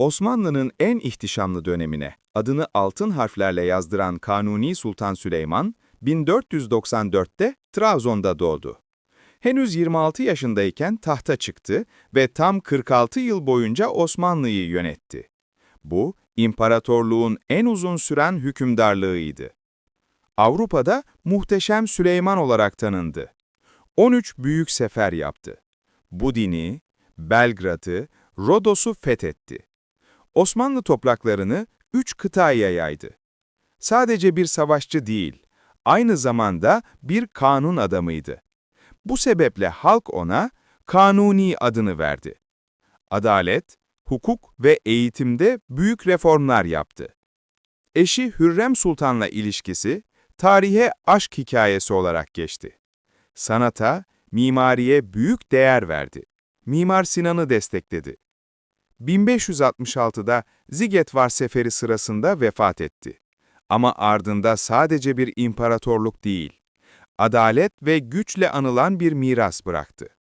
Osmanlı'nın en ihtişamlı dönemine adını altın harflerle yazdıran Kanuni Sultan Süleyman, 1494'te Trabzon'da doğdu. Henüz 26 yaşındayken tahta çıktı ve tam 46 yıl boyunca Osmanlı'yı yönetti. Bu, imparatorluğun en uzun süren hükümdarlığıydı. Avrupa'da Muhteşem Süleyman olarak tanındı. 13 büyük sefer yaptı. Budin'i, Belgrad'ı, Rodos'u fethetti. Osmanlı topraklarını üç kıtaya yaydı. Sadece bir savaşçı değil, aynı zamanda bir kanun adamıydı. Bu sebeple halk ona Kanuni adını verdi. Adalet, hukuk ve eğitimde büyük reformlar yaptı. Eşi Hürrem Sultan'la ilişkisi, tarihe aşk hikayesi olarak geçti. Sanata, mimariye büyük değer verdi. Mimar Sinan'ı destekledi. 1566'da Zigetvar Seferi sırasında vefat etti. Ama ardında sadece bir imparatorluk değil, adalet ve güçle anılan bir miras bıraktı.